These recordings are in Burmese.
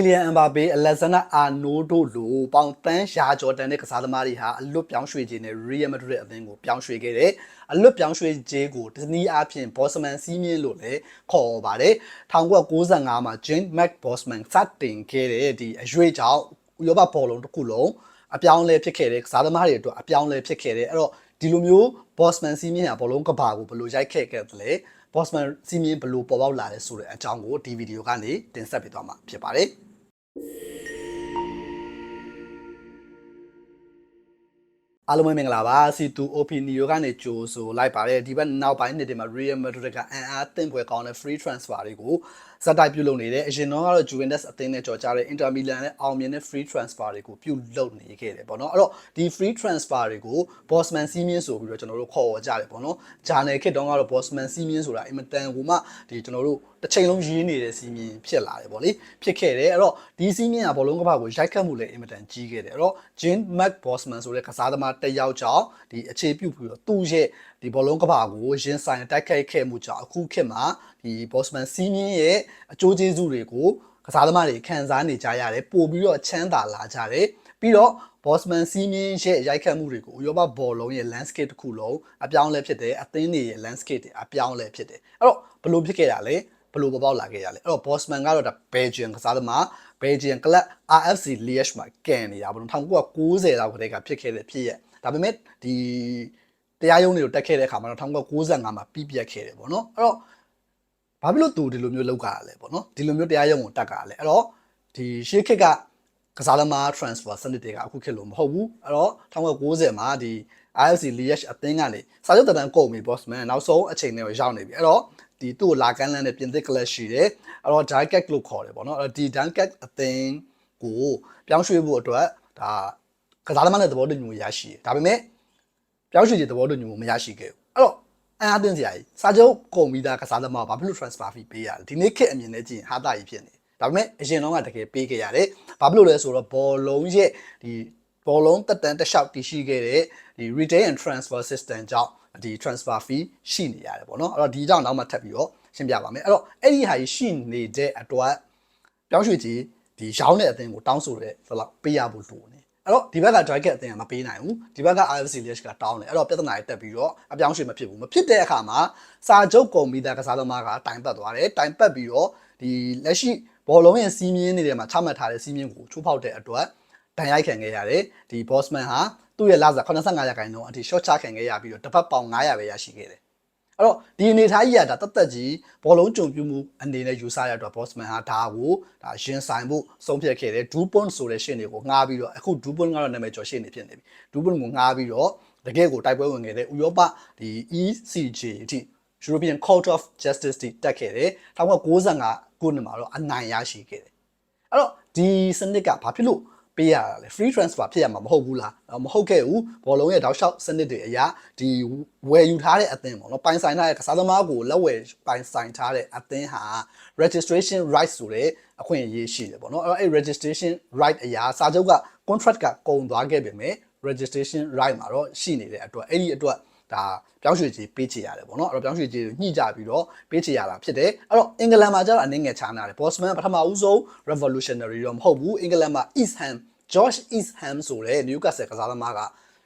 ီလီယန်အမ်ဘာပေအလက်ဇန်ဒါအာနိုဒိုလိုပေါင်တန်းရာဂျော်ဒန်တဲ့ကစားသမားတွေဟာအလွတ်ပြောင်းရွှေ့ခြင်းနဲ့ရီယယ်မက်ဒရစ်အသင်းကိုပြောင်းရွှေ့ခဲ့တယ်။အလွတ်ပြောင်းရွှေ့ခြင်းကိုတနည်းအားဖြင့်ဘော့စမန်စီးမြင့်လို့လည်းခေါ်ပါတယ်။1995မှာဂျင်းမက်ဘော့စမန်စတင်ခဲ့တဲ့ဒီအရွေးကြောင့်ဥရောပဘောလုံးတစ်ခုလုံးအပြောင်းလဲဖြစ်ခဲ့တဲ့ကစားသမားတွေအတွက်အပြောင်းလဲဖြစ်ခဲ့တယ်။အဲ့တော့ဒီလိုမျိုးဘော့စမန်စီးမြင့်ဟာဘောလုံးကဘာကိုဘယ်လိုရိုက်ခဲ့ခဲ့တယ်လဲ။ Bosman စီးမြင့်ဘယ်လိုပေါ်ပေါက်လာလဲဆိုတဲ့အကြောင်းကိုဒီဗီဒီယိုကနေတင်ဆက်ပေးသွားမှာဖြစ်ပါတယ်။ အားလုံးပဲမင်္ဂလာပါ C2 Opinio ကနေကြိုဆိုလိုက်ပါတယ်ဒီဘက်နောက်ပိုင်းနှစ်တွေမှာ Real Madrid ကအန်အားတင့်ပွဲကောင်းတဲ့ free transfer တွေကိုဇက်တိုက်ပြုလုပ်နေတယ်အရင်တော့ကတော့ Juventus အသင်းနဲ့ကြော်ကြတဲ့ Inter Milan နဲ့အောင်မြင်တဲ့ free transfer တွေကိုပြုလုပ်နေခဲ့တယ်ပေါ့နော်အဲ့တော့ဒီ free transfer တွေကို Bosman စီးမြင့်ဆိုပြီးတော့ကျွန်တော်တို့ခေါ်ကြတယ်ပေါ့နော်ဂျာနယ်ခေတ်တုန်းကတော့ Bosman စီးမြင့်ဆိုတာအင်မတန်ကိုမှဒီကျွန်တော်တို့တစ်ချိန်လုံးရေးနေတဲ့စီးမြင့်ဖြစ်လာတယ်ပေါ့လေဖြစ်ခဲ့တယ်အဲ့တော့ဒီစီးမြင့်ကဘောလုံးကပ္ပကိုရိုက်ခတ်မှုလည်းအင်မတန်ကြီးခဲ့တယ်အဲ့တော့ Jim Mac Bosman ဆိုတဲ့ကစားသမားတစ်ယောက်ကြောင့်ဒီအခြေပြုပြီးတော့သူ့ရဲ့ ဒီဘောလုံးကပ္ပကိုရင်ဆိုင်တိုက်ခိုက်ခဲ့မှုကြောင့်အခုခေတ်မှာဒီ Bosman စီးမြင့်ရဲ့အကျိုးကျေးဇူးတွေကိုကစားသမားတွေခံစားနေကြရတယ်ပို့ပြီးတော့ချမ်းသာလာကြတယ်ပြီးတော့ Bosman စီးမြင့်ရဲ့ရိုက်ခတ်မှုတွေကိုဥရောပဘောလုံးရဲ့ landscape တစ်ခုလုံးအပြောင်းလဲဖြစ်တယ်အသင်းတွေရဲ့ landscape တွေအပြောင်းလဲဖြစ်တယ်အဲ့တော့ဘယ်လိုဖြစ်ခဲ့တာလဲဘယ်လိုပေါ်ပေါက်လာခဲ့ရလဲအဲ့တော့ Bosman ကတော့ဒါ Belgian ကစားသမား Belgian club RFC Liège မှာကန်နေတာပေါ့နော်1990လောက်ခတဲ့ကဖြစ်ခဲ့တဲ့ဖြစ်ရက်ဒါပေမဲ့ဒီ တရားရုံးတွေကိုတက်ခဲ့တဲ့အခါမှာတော့1995မှာပြီးပြတ်ခဲ့တယ်ပေါ့နော်အဲ့တော့ဘာဖြစ်လို့သူဒီလိုမျိုးလောက်ကြရလဲပေါ့နော်ဒီလိုမျိုးတရားရုံးကိုတက်ကြရလဲအဲ့တော့ဒီရှေးခေတ်ကကစားသမား transfer စနစ်တွေကအခုခေတ်လို့မဟုတ်ဘူးအဲ့တော့1990မှာဒီ IFC Liège အသင်းကနေစာချုပ်တန်ကုန်ပြီ Bosman နောက်ဆုံးအချိန်တွေကိုရောက်နေပြီအဲ့တော့ဒီသူ့ကိုလာကမ်းလန်းတဲ့ပြင်သစ်ကလပ်ရှိတယ်အဲ့တော့ Dunkerque လို့ခေါ်တယ်ပေါ့နော်အဲ့တော့ဒီ Dunkerque အသင်းကိုပြောင်းရွှေ့ဖို့အတွက်ဒါကစားသမားနဲ့သဘောတူညီမှုရရှိတယ်ဒါပေမဲ့ ပြောင်းရွှေ့ခြင်းသဘောတူညီမှုမရရှိခဲ့ဘူးအဲ့တော့အန်အားတင်းစရာကြီးစာချုပ်ကုန်ပြီးသားကစားသမားဘာဖြစ်လို့ transfer fee ပေးရလဲဒီနေ့ခေတ်အမြင်နဲ့ကြည့်ရင်ဟာတာကြီးဖြစ်နေဒါပေမဲ့အရင်တော့ကတကယ်ပေးခဲ့ရတယ်ဘာဖြစ်လို့လဲဆိုတော့ဘောလုံးရဲ့ဒီဘောလုံးတက်တန်တက်လျှောက်တည်ရှိခဲ့တဲ့ဒီ retail and transfer system ကြောင့်ဒီ transfer fee ရှိနေရတယ်ပေါ့နော်အဲ့တော့ဒီကြောင့်နောက်မှထပ်ပြီးတော့ရှင်းပြပါမယ်အဲ့တော့အဲ့ဒီဟာကြီးရှိနေတဲ့အတွက်ပြောင်းရွှေ့ကြီးဒီရောင်းတဲ့အသင်းကိုတောင်းဆိုတဲ့ဆိုတော့ပေးရဖို့လိုနေ အဲ့တော့ဒီဘက်က Dragon အသင်းကမပေးနိုင်ဘူးဒီဘက်က RFC Liège ကတောင်းတယ်အဲ့တော့ပြဿနာတွေတက်ပြီးတော့အပြောင်းရွှေ့မဖြစ်ဘူးမဖြစ်တဲ့အခါမှာစာချုပ်ကုန်ပြီးသားကစားသမားကတိုင်ပတ်သွားတယ်တိုင်ပတ်ပြီးတော့ဒီလက်ရှိဘောလုံးရဲ့စီးမြင်းနေတဲ့မှာချမှတ်ထားတဲ့စီးမြင်းကိုချိုးဖောက်တဲ့အတွက်တန်ရိုက်ခံခဲ့ရတယ်ဒီ Bosman ဟာသူ့ရဲ့လစာ85ရာခိုင်နှုန်းအထိ short ချခံခဲ့ရပြီးတော့တစ်ပတ်ပေါင်900ပဲရရှိခဲ့တယ် အဲ့တော့ဒီအနေထားကြီးကဒါတသက်ကြီးဘောလုံးကြုံပြမှုအနေနဲ့ယူဆရတဲ့ Bosman ဟာဒါကိုဒါရင်ဆိုင်ဖို့ဆုံးဖြတ်ခဲ့တယ် Dupont ဆိုတဲ့ရှင်းတွေကိုငှားပြီးတော့အခု Dupont ကတော့နာမည်ကျော်ရှင်းနေဖြစ်နေပြီ Dupont ကိုငှားပြီးတော့တကယ်ကိုတိုက်ပွဲဝင်ခဲ့တဲ့ဥရောပဒီ ECJ အထိ European Court of Justice တိတက်ခဲ့တယ်1995ခုနှစ်မှာတော့အနိုင်ရရှိခဲ့တယ်အဲ့တော့ဒီစနစ်ကဘာဖြစ်လို့ ပေးရတာလဲ free transfer ဖြစ်ရမှာမဟုတ်ဘူးလားမဟုတ်ခဲ့ဘူးဘောလုံးရဲ့တောက်လျှောက်စနစ်တွေအရာဒီဝယ်ယူထားတဲ့အသင်းပေါ့နော်ပိုင်ဆိုင်ထားတဲ့ကစားသမားကိုလက်ဝယ်ပိုင်ဆိုင်ထားတဲ့အသင်းဟာ registration rights ဆိုတဲ့အခွင့်အရေးရှိတယ်ပေါ့နော်အဲ့တော့အဲ့ registration right အရာစာချုပ်က contract ကကုန်သွားခဲ့ပေမဲ့ registration right မှာတော့ရှိနေတဲ့အတွက်အဲ့ဒီအတွက် ဒါပြောင်းရွှေ့ကြီးပေးချေရတယ်ပေါ့နော်အဲ့တော့ပြောင်းရွှေ့ကြီးကိုညှိကြပြီးတော့ပေးချေရတာဖြစ်တယ်အဲ့တော့အင်္ဂလန်မှာကျတော့အနည်းငယ်ချားနာတယ် Bosman ပထမဦးဆုံး revolutionary တော့မဟုတ်ဘူးအင်္ဂလန်မှာ East Ham George East Ham ဆိုတဲ့ Newcastle ကစားသမားက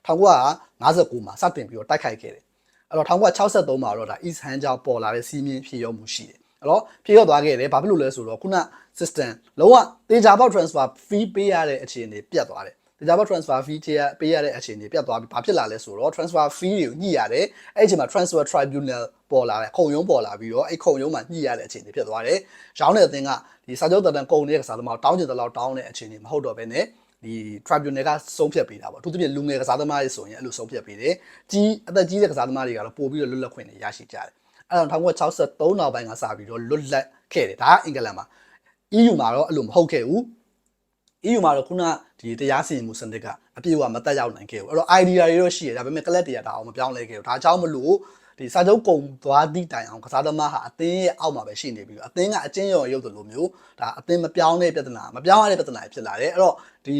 1959မှာစတင်ပြီးတော့တိုက်ခိုက်ခဲ့တယ်အဲ့တော့1963မှာတော့ဒါ East Ham ကြောင့်ပေါ်လာတဲ့စီးမြင့်ဖြည့်ရောမှုရှိတယ်အဲ့တော့ဖြည့်ရောသွားခဲ့တယ်ဘာဖြစ်လို့လဲဆိုတော့ခုန system လုံးဝတေချာပေါက် transfer fee ပေးရတဲ့အခြေအနေပြတ်သွားတယ် ဒီကြပါ transfer fee ချေပေးရတဲ့အခြေအနေပြတ်သွားပြီဘာဖြစ်လာလဲဆိုတော့ transfer fee တွေကိုညှိရတယ်အဲ့ဒီအချိန်မှာ transfer tribunal ပေါ်လာတယ်ခုံရုံးပေါ်လာပြီးတော့အဲ့ခုံရုံးမှာညှိရတဲ့အခြေအနေဖြစ်သွားတယ်ရောင်းတဲ့အသင်းကဒီစာချုပ်တန်ကုန်တဲ့ကစားသမားတောင်းကျင်တဲ့လောက်တောင်းတဲ့အခြေအနေမဟုတ်တော့ဘဲနဲ့ဒီ tribunal ကဆုံးဖြတ်ပေးတာပေါ့အထူးသဖြင့်လူငယ်ကစားသမားတွေဆိုရင်အဲ့လိုဆုံးဖြတ်ပေးတယ်ကြီးအသက်ကြီးတဲ့ကစားသမားတွေကတော့ပို့ပြီးတော့လွတ်လပ်ခွင့်တွေရရှိကြတယ်အဲ့တော့1963နောက်ပိုင်းကစပြီးတော့လွတ်လပ်ခဲ့တယ်ဒါကအင်္ဂလန်မှာ EU မှာတော့အဲ့လိုမဟုတ်ခဲ့ဘူး EU မှာတော့ခုနဒီတရားစီရင်မှုစနစ်ကအပြည့်အဝမတက်ရောက်နိုင်ခဲ့ဘူးအဲ့တော့ idea တွေတော့ရှိတယ်ဒါပေမဲ့ကလပ်တွေကဒါအောင်မပြောင်းလဲခဲ့ဘူးဒါကြောင့်မလို့ဒီစာချုပ်ကုံသွားသည့်တိုင်အောင်ကစားသမားဟာအသင်းရဲ့အောက်မှာပဲရှိနေပြီးတော့အသင်းကအချင်းရော်ရုပ်တယ်လို့မျိုးဒါအသင်းမပြောင်းတဲ့ပြဿနာမပြောင်းရတဲ့ပြဿနာဖြစ်လာတယ်အဲ့တော့ဒီ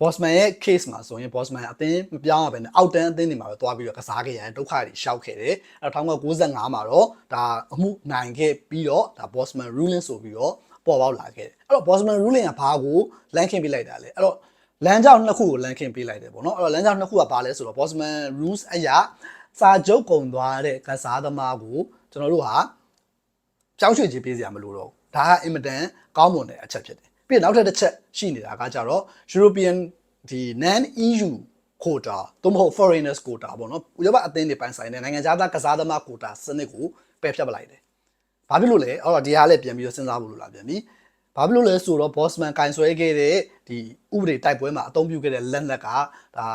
Bosman ရဲ့ case မှာဆိုရင် Bosman အသင်းမပြောင်းရဘဲနဲ့အောက်တန်းအသင်းတွေမှာပဲသွားပြီးတော့ကစားခဲ့ရတယ်ဒုက္ခတွေရှောက်ခဲ့တယ်အဲ့တော့1995မှာတော့ဒါအမှုနိုင်ခဲ့ပြီးတော့ဒါ Bosman ruling ဆိုပြီးတော့ ပေါ်ပေါက်လာခဲ့တယ်အဲ့တော့ Bosman ruling ကဘာကိုလမ်းခင်းပေးလိုက်တာလဲအဲ့တော့လမ်းကြောင်းနှစ်ခုကိုလမ်းခင်းပေးလိုက်တယ်ပေါ့နော်အဲ့တော့လမ်းကြောင်းနှစ်ခုကဘာလဲဆိုတော့ Bosman rules အရာစာချုပ်ကုံသွားတဲ့ကစားသမားကိုကျွန်တော်တို့ဟာကြောင်းရွှေ့ခြင်းပေးစရာမလိုတော့ဘူးဒါကအင်မတန်ကောင်းမွန်တဲ့အချက်ဖြစ်တယ်ပြီးတော့နောက်ထပ်တစ်ချက်ရှိနေတာကကြတော့ European ဒီ non EU quota သို့မဟုတ် foreigners quota ပေါ့နော်ဥရောပအသင်းတွေပိုင်ဆိုင်တဲ့နိုင်ငံခြားသားကစားသမား quota စနစ်ကိုပယ်ဖျက်ပလိုက်တယ် ဘာဖြစ်လို့လဲအဲ့တော့ဒီဟာလည်းပြန်ပြီးတော့စဉ်းစားဖို့လိုလာပြန်ပြီဘာဖြစ်လို့လဲဆိုတော့ Bosman ကင်ဆွဲခဲ့တဲ့ဒီဥပဒေတိုက်ပွဲမှာအသုံးပြုခဲ့တဲ့လက်နက်ကဒါ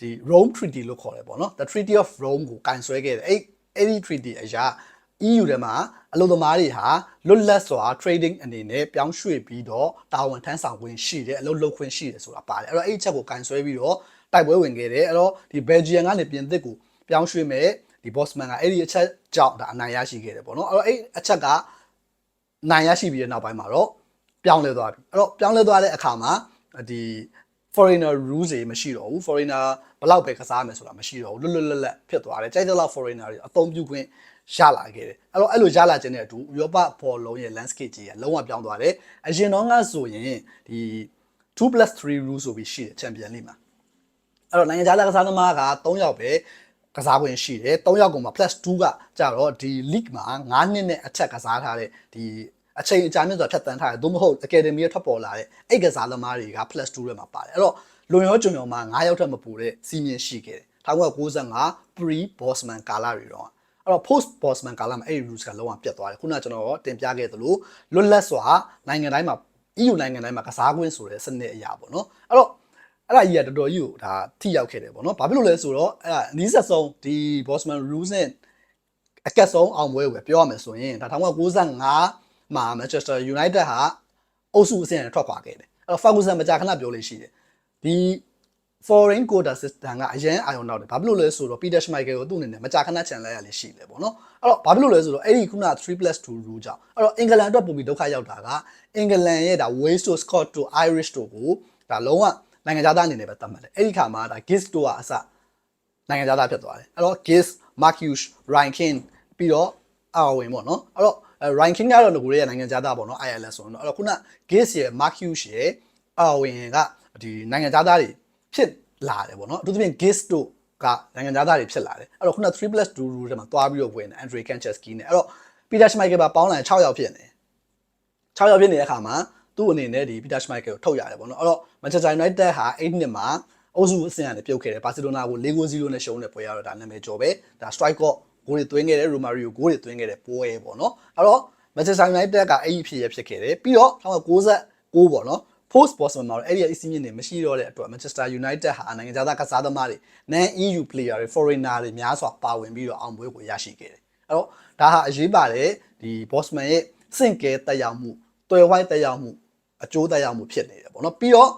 ဒီ Rome Treaty လို့ခေါ်တယ်ပေါ့နော် The Treaty of Rome ကိုကင်ဆွဲခဲ့တယ်အဲ့အဲ့ဒီ treaty အရာ EU ထဲမှာအလုပ်သမားတွေဟာလွတ်လပ်စွာ trading အနေနဲ့ပြောင်းရွှေ့ပြီးတော့တာဝန်ထမ်းဆောင်ခွင့်ရှိတယ်အလုပ်လုပ်ခွင့်ရှိတယ်ဆိုတာပါတယ်အဲ့တော့အဲ့ဒီချက်ကိုကင်ဆွဲပြီးတော့တိုက်ပွဲဝင်ခဲ့တယ်အဲ့တော့ဒီ Belgium ကနေပြင်သစ်ကိုပြောင်းရွှေ့မဲ့ ဒီ Bosman ကအဲ့ဒီအချက်ကြောင့်ဒါအနိုင်ရရှိခဲ့တယ်ပေါ့နော်အဲ့တော့အဲ့အချက်ကနိုင်ရရှိပြီးတဲ့နောက်ပိုင်းမှာတော့ပြောင်းလဲသွားပြီအဲ့တော့ပြောင်းလဲသွားတဲ့အခါမှာဒီ foreigner rules တွေမရှိတော့ဘူး foreigner ဘလောက်ပဲကစားမယ်ဆိုတာမရှိတော့ဘူးလွတ်လွတ်လပ်လပ်ဖြစ်သွားတယ်ကြိုက်တဲ့လောက် foreigner တွေအသုံးပြုခွင့်ရလာခဲ့တယ်အဲ့တော့အဲ့လိုရလာခြင်းတဲ့အတူဥရောပဘောလုံးရဲ့ landscape ကြီးကလုံးဝပြောင်းသွားတယ်အရင်တော့ကဆိုရင်ဒီ 2+3 rules ဆိုပြီးရှိတယ် champion league မှာအဲ့တော့နိုင်ငံခြားသားကစားသမားက3ယောက်ပဲ ကစားခွင့်ရှိတယ်3ယောက်ကုန်မှာ plus 2ကကြတော့ဒီ league မှာ9နှစ်နဲ့အထက်ကစားထားတဲ့ဒီအချိန်အကြာမြင့်စွာဖြတ်တန်းထားတယ်သို့မဟုတ် academy ရထွက်ပေါ်လာတဲ့အဲ့ကစားသမားတွေက plus 2ထဲမှာပါတယ်အဲ့တော့လွန်ရောကျွန်တော်မှာ9ယောက်ထက်မပိုတဲ့စီမင်းရှိခဲ့တယ်1995 pre bosman ကာလတွေတော့အဲ့တော့ post bosman ကာလမှာအဲ့ဒီ rules ကလုံးဝပြတ်သွားတယ်ခုနကကျွန်တော်တင်ပြခဲ့သလိုလွတ်လပ်စွာနိုင်ငံတိုင်းမှာ EU နိုင်ငံတိုင်းမှာကစားခွင့်ဆိုတဲ့စနစ်အရာပေါ့နော်အဲ့တော့ အဲ့ဒါကြီးကတော်တော်ကြီးကိုဒါထိရောက်ခဲ့တယ်ပေါ့နော်ဘာဖြစ်လို့လဲဆိုတော့အဲ့ဒါအနည်းဆက်ဆုံးဒီ bosman rules နဲ့အကက်ဆုံးအောင်ပွဲကိုပဲပြောရမယ်ဆိုရင်ဒါ1995မှာ Manchester United ဟာအုပ်စုအဆင့်နဲ့ထွက်ခွာခဲ့တယ်အဲ့တော့ Ferguson မကြာခဏပြောလို့ရှိတယ်ဒီ foreign quota system ကအရန်အာရုံနောက်တယ်ဘာဖြစ်လို့လဲဆိုတော့ Peter Schmeichel ကိုသူ့အနေနဲ့မကြာခဏချန်လိုက်ရလေရှိတယ်ပေါ့နော်အဲ့တော့ဘာဖြစ်လို့လဲဆိုတော့အဲ့ဒီခုန 3+2 rule ကြောင့်အဲ့တော့အင်္ဂလန်အတွက်ပုံပြီးဒုက္ခရောက်တာကအင်္ဂလန်ရဲ့ဒါ Wales တို့ Scott တို့ Irish တို့ကိုဒါလုံးဝ နိုင်ငံခြားသားအနေနဲ့ပဲသတ်မှတ်တယ်အဲ့ဒီခါမှာဒါ Giggs တို့ကအစနိုင်ငံခြားသားဖြစ်သွားတယ်အဲ့တော့ Giggs Mark Hughes Ryan King ပြီးတော့အာဝင်ပေါ့နော်အဲ့တော့ Ryan King ကတော့ငကိုရဲနိုင်ငံခြားသားပေါ့နော် ILS ဆိုတော့အဲ့တော့ခုန Giggs ရဲ့ Mark Hughes ရဲ့အာဝင်ကဒီနိုင်ငံခြားသားတွေဖြစ်လာတယ်ပေါ့နော်အထူးသဖြင့် Giggs တို့ကနိုင်ငံသားတွေဖြစ်လာတယ်အဲ့တော့ခုန 3+2 rule ထဲမှာတွားပြီးတော့ဝင်တယ် Andre Kancheski နဲ့အဲ့တော့ Peter Schmeichel ပါပေါင်းလိုက်6ယောက်ဖြစ်နေ6ယောက်ဖြစ်နေတဲ့အခါမှာ သူ့အနေနဲ့ဒီ Peter Schmeichel ကိုထုတ်ရတယ်ပေါ့နော်အဲ့တော့ Manchester United ဟာ8နှစ်မှာအုပ်စုအဆင့်ကနေပြုတ်ခဲ့တယ်ဘာစီလိုနာကို4-0နဲ့ရှုံးတဲ့ပွဲရတော့ဒါနာမည်ကျော်ပဲဒါ strike ကိုဂိုးတွေသွင်းခဲ့တယ် Romario ဂိုးတွေသွင်းခဲ့တဲ့ပွဲပေါ့နော်အဲ့တော့ Manchester United ကအဲ့ဒီဖြစ်ရဖြစ်ခဲ့တယ်ပြီးတော့1996ပေါ့နော် post Bosman မှာတော့အဲ့ဒီအစီအစဉ်တွေမရှိတော့တဲ့အတွက် Manchester United ဟာနိုင်ငံခြားသားကစားသမားတွေ non EU player တွေ foreigner တွေများစွာပါဝင်ပြီးတော့အောင်ပွဲကိုရရှိခဲ့တယ်အဲ့တော့ဒါဟာအရေးပါတယ်ဒီ Bosman ရဲ့စင့်ကဲတက်ရောက်မှုတွယ်ဝိုင်းတက်ရောက်မှု အကျိုးတက်ရောက်မှုဖြစ်နေတယ်ပေါ့နော်ပြီးတော့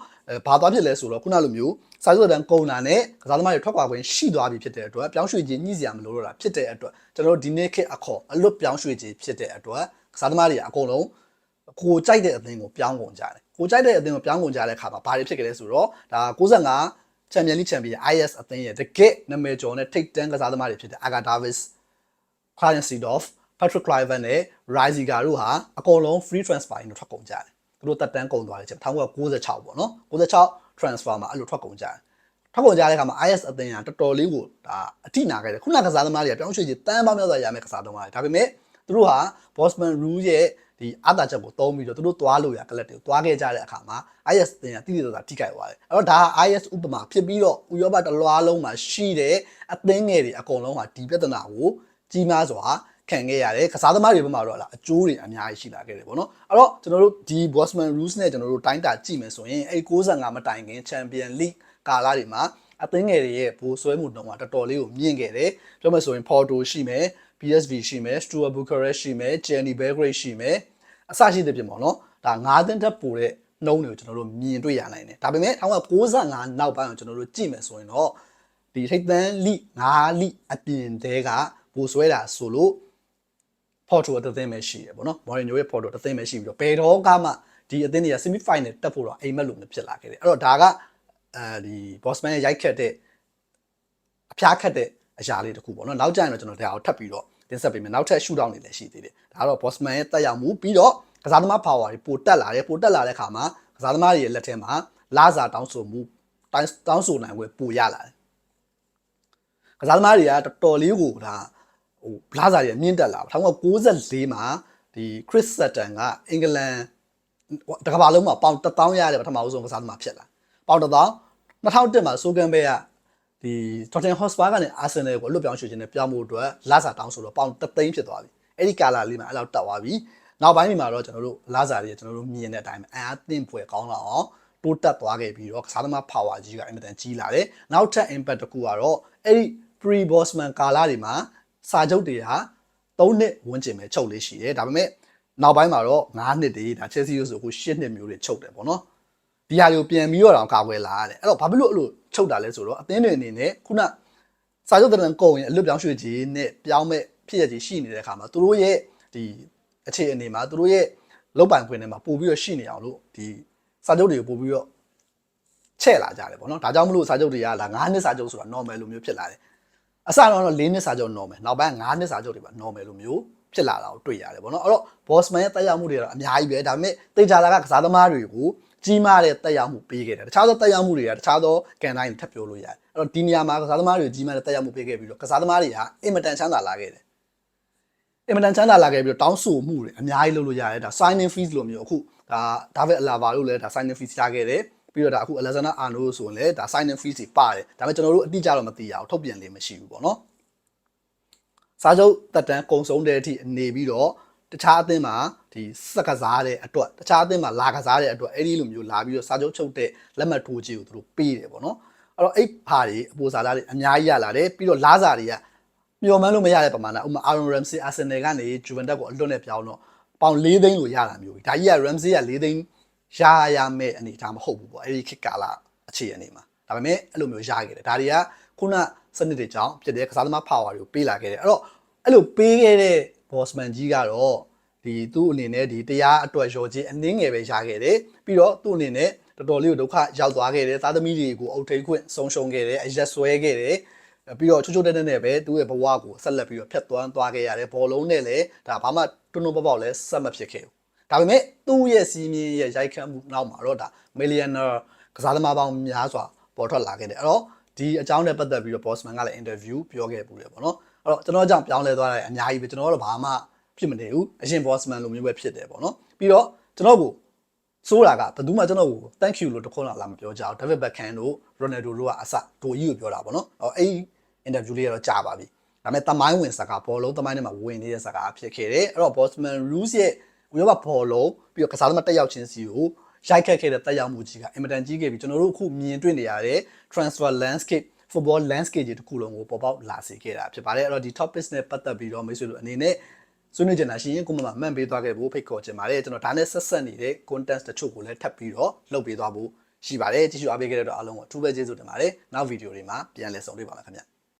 ဘာသွားဖြစ်လဲဆိုတော့ခုနလိုမျိုးစာချုပ်တန်းကုန်တာနဲ့ကစားသမားတွေထွက်ခွာခွင့်ရှိသွားပြီဖြစ်တဲ့အတွက်ပြောင်းရွှေ့ခြင်းညှိစရာမလိုတော့တာဖြစ်တဲ့အတွက်ကျွန်တော်တို့ဒီနေ့ခေတ်အခေါ်အလွတ်ပြောင်းရွှေ့ခြင်းဖြစ်တဲ့အတွက်ကစားသမားတွေအကုန်လုံးကိုကြိုက်တဲ့အသင်းကိုပြောင်းကုန်ကြတယ်ကိုကြိုက်တဲ့အသင်းကိုပြောင်းကုန်ကြတဲ့အခါမှာဘာတွေဖြစ်ခဲ့လဲဆိုတော့ဒါ65ချန်ပီယံလိချန်ပီယံ IS အသင်းရဲ့တကယ့်နာမည်ကျော်နဲ့ထိပ်တန်းကစားသမားတွေဖြစ်တဲ့ Aga Davis, Clarence Seedorf, Patrick Kluivert နဲ့ Riziga တို့ဟာအကုန်လုံး free transfer နဲ့ထွက်ကုန်ကြတယ် သူတို့တက်တန်းကုန်သွားတယ်ချက်1996ပေါ့နော်96 transfer မှာအဲ့လိုထွက်ကုန်ကြတယ်ထွက်ကုန်ကြတဲ့အခါမှာ IS အသင်းကတော်တော်လေးကိုဒါအထိနာခဲ့တယ်ခုနကစားသမားတွေကပြောင်းရွှေ့ကြီးတန်းပေါင်းများစွာရမယ်ကစားသမားတွေဒါပေမဲ့သူတို့ဟာ Bosman Rule ရဲ့ဒီအတာချက်ကိုသုံးပြီးတော့သူတို့သွားလို့ရကလပ်တွေကိုသွားခဲ့ကြတဲ့အခါမှာ IS တင်ကတိတိကျကျထိခိုက်သွားတယ်အဲ့တော့ဒါဟာ IS ဥပမာဖြစ်ပြီးတော့ဥရောပတစ်လွှားလုံးမှာရှိတဲ့အသင်းငယ်တွေအကုန်လုံးဟာဒီပြဿနာကိုကြီးမားစွာ ခံခဲ့ရတယ်ကစားသမားတွေဘက်မှာတော့လားအကျိုးတွေအများကြီးရှိလာခဲ့တယ်ပေါ့နော်အဲ့တော့ကျွန်တော်တို့ဒီ Bosman Rules နဲ့ကျွန်တော်တို့တိုင်းတာကြည့်မယ်ဆိုရင်အဲ့65မတိုင်ခင် Champion League ကာလတွေမှာအသင်းငယ်တွေရဲ့ဘိုးဆွဲမှုတုံးကတော်တော်လေးကိုမြင့်ခဲ့တယ်ပြောမယ်ဆိုရင် Porto ရှိမယ် PSV ရှိမယ် Stuart Bucharest ရှိမယ် Jenny Belgrade ရှိမယ်အစရှိတဲ့ပြင်ပေါ့နော်ဒါ9သန်းတက်ပိုတဲ့နှုံးတွေကိုကျွန်တော်တို့မြင်တွေ့ရနိုင်တယ်ဒါပေမဲ့1995နောက်ပိုင်းကိုကျွန်တော်တို့ကြည့်မယ်ဆိုရင်တော့ဒီထိပ်သန်းလိ9လိအပြင်တဲကဘူဆွဲတာဆိုလို့ Porto အသင်းပဲရှိတယ်ပေါ့နော် Mourinho ရဲ့ Porto အသင်းပဲရှိပြီးတော့ဘယ်တော့ကမှဒီအသင်းတွေက semi final တက်ဖို့တော့အိမ်မက်လို့မဖြစ်လာခဲ့တယ်အဲ့တော့ဒါကအဲဒီ Bosman ရဲ့ရိုက်ခတ်တဲ့အဖျားခတ်တဲ့အရာလေးတခုပေါ့နော်နောက်ကျရင်တော့ကျွန်တော်ဒါကိုထပ်ပြီးတော့တင်ဆက်ပေးမယ်နောက်ထပ် shootout တွေလည်းရှိသေးတယ်ဒါကတော့ Bosman ရဲ့တက်ရောက်မှုပြီးတော့ကစားသမား power တွေပိုတက်လာတယ်ပိုတက်လာတဲ့ခါမှာကစားသမားတွေရဲ့လက်ထဲမှာလာစာတောင်းဆိုမှုတောင်းတောင်းဆိုနိုင်ွယ်ပိုရလာတယ်ကစားသမားတွေကတော်တော်လေးကိုဒါ ဟိုလာစာတွေမြင့်တက်လာ1994မှာဒီ Chris Sutton ကအင်္ဂလန်တကမ္ဘာလုံးမှာပေါင်1000ရတဲ့ပထမဆုံးကစားသမားဖြစ်လာပေါင်1000 2001မှာဆိုကန်ဘဲကဒီ Tottenham Hotspur ကနေ Arsenal ကိုအလွတ်ပြောင်းရွှေ့ခြင်းနဲ့ပြောင်းဖို့အတွက်လာစာတောင်းဆိုတော့ပေါင်3သိန်းဖြစ်သွားပြီအဲ့ဒီကာလာလေးမှာအဲ့လောက်တက်သွားပြီနောက်ပိုင်းတွေမှာတော့ကျွန်တော်တို့လာစာတွေကျွန်တော်တို့မြင်တဲ့အတိုင်းအအားသင့်ဖွယ်ကောင်းလာအောင်တိုးတက်သွားခဲ့ပြီးတော့ကစားသမား power ကြီးကအင်မတန်ကြီးလာတယ်နောက်ထပ် impact တစ်ခုကတော့အဲ့ဒီ pre bosman ကာလာတွေမှာ စာချုပ်တွေဟာ3နှစ်ဝန်းကျင်ပဲချုပ်လေးရှိတယ်ဒါပေမဲ့နောက်ပိုင်းမှာတော့9နှစ်တည်းဒါ Chelsea ဆိုအခု10နှစ်မျိုးတွေချုပ်တယ်ပေါ့နော်ဒီဟာတွေကိုပြန်ပြီးတော့တောင်ကာကွယ်လာရတယ်အဲ့တော့ဘာဖြစ်လို့အဲ့လိုချုပ်တာလဲဆိုတော့အသင်းတွေအနေနဲ့ခုနစာချုပ်တရံကုန်ရင်အလွတ်ပြောင်းရွှေ့ခြင်းနဲ့ပြောင်းမဲ့ဖြစ်ရခြင်းရှိနေတဲ့အခါမှာသူတို့ရဲ့ဒီအခြေအနေမှာသူတို့ရဲ့လောက်ပိုင်ခွင့်တွေမှာပို့ပြီးတော့ရှိနေအောင်လို့ဒီစာချုပ်တွေကိုပို့ပြီးတော့ချဲ့လာကြတယ်ပေါ့နော်ဒါကြောင့်မလို့စာချုပ်တွေကလာ9နှစ်စာချုပ်ဆိုတာ normal လိုမျိုးဖြစ်လာတယ် အစတော့4နှစ်စာချုပ် normal နောက်ပိုင်း9နှစ်စာချုပ်တွေပါ normal လိုမျိုးဖြစ်လာတာကိုတွေ့ရတယ်ပေါ့နော်အဲ့တော့ bossman ရဲ့တက်ရောက်မှုတွေကတော့အများကြီးပဲဒါပေမဲ့တေချာလာကကစားသမားတွေကိုကြီးမားတဲ့တက်ရောက်မှုပေးခဲ့တယ်တခြားသောတက်ရောက်မှုတွေကတခြားသောကန်တိုင်းထပ်ပြောလို့ရတယ်အဲ့တော့ဒီနေရာမှာကစားသမားတွေကြီးမားတဲ့တက်ရောက်မှုပေးခဲ့ပြီးတော့ကစားသမားတွေကအင်မတန်ချမ်းသာလာခဲ့တယ်အင်မတန်ချမ်းသာလာခဲ့ပြီးတော့တောင်းဆိုမှုတွေအများကြီးလုပ်လို့ရတယ်ဒါ signing fees လိုမျိုးအခုဒါဒါဗစ်အလာဘာလို့လဲဒါ signing fees ရခဲ့တယ် ပြီးတော့ဒါအခု Alexander Arnold ဆိုရင်လည်းဒါ signing fees တွေပါတယ်ဒါပေမဲ့ကျွန်တော်တို့အတိအကျတော့မသိရအောင်ထုတ်ပြန်လေးမရှိဘူးပေါ့နော်စာချုပ်တက်တန်းကုံဆုံးတဲ့အထိအနေပြီးတော့တခြားအသင်းမှာဒီစက်ကစားတဲ့အတွက်တခြားအသင်းမှာလာကစားတဲ့အတွက်အဲ့ဒီလိုမျိုးလာပြီးတော့စာချုပ်ချုပ်တဲ့လက်မှတ်ထိုးခြင်းကိုသူတို့ပေးတယ်ပေါ့နော်အဲ့တော့အဲ့ဖာတွေအပိုစာသားတွေအများကြီးရလာတယ်ပြီးတော့လာစာတွေကမျော်မှန်းလို့မရတဲ့ပမာဏဥပမာ Aaron Ramsey Arsenal ကနေ Juventus ကိုအလွတ်နဲ့ပြောင်းတော့ပေါင်၄သိန်းလို့ရတာမျိုးဒါကြီးက Ramsey က၄သိန်း ရရမဲ့အနေဒါမဟုတ်ဘူးပေါ့အဲ့ဒီခေတ်ကာလအခြေအနေမှာဒါပေမဲ့အဲ့လိုမျိုးရခဲ့တယ်ဒါတွေကခုနစနစ်တွေကြောင့်ဖြစ်တဲ့ကစားသမား power တွေကိုပေးလာခဲ့တယ်အဲ့တော့အဲ့လိုပေးခဲ့တဲ့ bossman ကြီးကတော့ဒီသူ့အနေနဲ့ဒီတရားအတွက်ရော်ကြီးအနည်းငယ်ပဲရခဲ့တယ်ပြီးတော့သူ့အနေနဲ့တော်တော်လေးကိုဒုက္ခရောက်သွားခဲ့တယ်သားသမီးတွေကိုအုပ်ထိန်ခွင့်ဆုံးရှုံးခဲ့တယ်အရက်ဆွဲခဲ့တယ်ပြီးတော့ချိုးချိုးတက်တက်နဲ့ပဲသူ့ရဲ့ဘဝကိုဆက်လက်ပြီးတော့ဖျက်သွမ်းသွားခဲ့ရတယ်ဘောလုံးနဲ့လည်းဒါဘာမှတွန်းတွန်းပေါက်ပေါက်လည်းဆက်မဖြစ်ခဲ့ဘူး ဒါပေမဲ့သူ့ရဲ့စီးမြင်ရဲ့ရိုက်ခတ်မှုနောက်မှာတော့ဒါ millionaire ကစားသမားပေါင်းများစွာပေါ်ထွက်လာခဲ့တယ်အဲ့တော့ဒီအကြောင်းနဲ့ပတ်သက်ပြီးတော့ bossman ကလည်း interview ပြောခဲ့ပူတယ်ပေါ့နော်အဲ့တော့ကျွန်တော်ကြောင့်ပြောင်းလဲသွားတယ်အများကြီးပဲကျွန်တော်ကတော့ဘာမှဖြစ်မနေဘူးအရင် bossman လိုမျိုးပဲဖြစ်တယ်ပေါ့နော်ပြီးတော့ကျွန်တော်ကိုစိုးတာကဘယ်သူမှကျွန်တော်ကို thank you လို့တခွန်းလာမပြောကြဘူး David Beckham တို့ Ronaldo တို့ကအစဒိုကြီးကိုပြောတာပေါ့နော်အဲ့အဲ့ interview လေးကတော့ကြာပါပြီဒါပေမဲ့တမိုင်းဝင်စကားဘောလုံးတမိုင်းထဲမှာဝင်နေတဲ့စကားဖြစ်ခဲ့တယ်အဲ့တော့ bossman rules ရဲ့ ဥရောပဘောလုံးပြီးတော့ကစားသမားတက်ရောက်ခြင်းစီကိုရိုက်ခတ်ခဲ့တဲ့တက်ရောက်မှုကြီးကအင်မတန်ကြီးခဲ့ပြီးကျွန်တော်တို့အခုမြင်တွေ့နေရတဲ့ transfer landscape football landscape ကြီးတစ်ခုလုံးကိုပေါ်ပေါက်လာစေခဲ့တာဖြစ်ပါတယ်အဲ့တော့ဒီ topics နဲ့ပတ်သက်ပြီးတော့မိတ်ဆွေတို့အနေနဲ့ဆွေးနွေးကြတာရှိရင်ကိုမမမှန်ပေးသွားခဲ့ဖို့ဖိတ်ခေါ်ချင်ပါတယ်ကျွန်တော်ဒါနဲ့ဆက်ဆက်နေတဲ့ content တချို့ကိုလည်းထပ်ပြီးတော့လုပ်ပေးသွားဖို့ရှိပါတယ်ကြည့်ရှုအားပေးခဲ့တဲ့တော့အားလုံးကိုအထူးပဲကျေးဇူးတင်ပါတယ်နောက်ဗီဒီယိုတွေမှာပြန်လည်ဆုံတွေ့ပါမယ်ခင်ဗျ